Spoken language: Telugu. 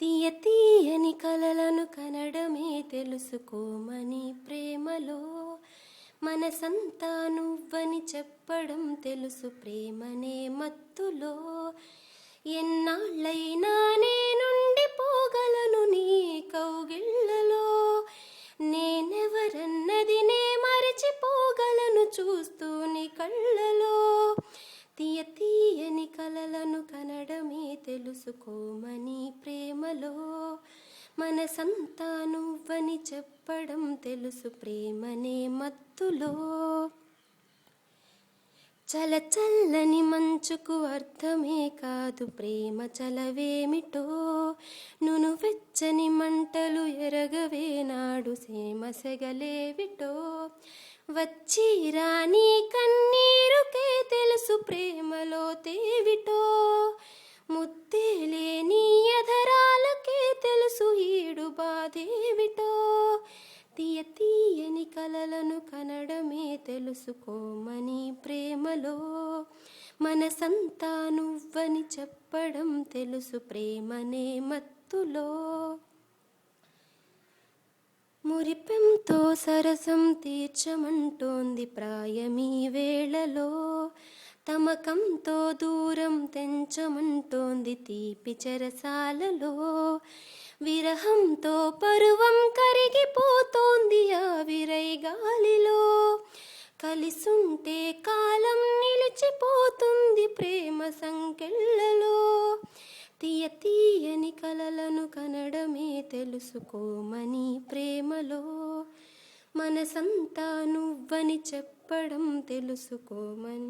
తీయ తీయని కలలను కనడమే తెలుసుకోమని ప్రేమలో మనసంతా నువ్వని చెప్పడం తెలుసు ప్రేమనే మత్తులో. ఎన్నాళ్ళైనా నేనుండిపోగలను నీ కౌగిళ్ళలో. నేనెవరన్నది నే మరిచిపోగలను చూస్తూ నీ కళ్ళలో. తీయ తీయని కలలు తెలుసుకోమని ప్రేమలో మనసంతా నువ్వని చెప్పడం తెలుసు ప్రేమనే మత్తులో. చల చల్లని మంచుకు అర్థమే కాదు ప్రేమ చలవేమిటో. నును వెచ్చని మంటలు ఎరగవే నాడు సేమ సెగలేవిటో. వచ్చి రాని కన్నీరుకే తెలుసు ప్రేమలో తే బాధేవిటో తీయ తీయని కలలను కనడమే తెలుసుకోమని ప్రేమలో. మనసంతా నువ్వని చెప్పడం తెలుసు ప్రేమనే మత్తులో. మురిపెంతో సరసం తీర్చమంటోంది ప్రాయమీ వేళలో. తమకంతో దూరం తెంచమంటోంది తీపి చెరసాలలో. విరహంతో పరువం కరిగిపోతోంది ఆవిరై గాలిలో. కలిసుంటే కాలం నిలిచిపోతుంది ప్రేమ సంకెళ్ళలో. తీయ తీయని కలలను కనడమే తెలుసుకోమని ప్రేమలో. మనసంతా నువ్వని చెప్పడం తెలుసుకోమన్.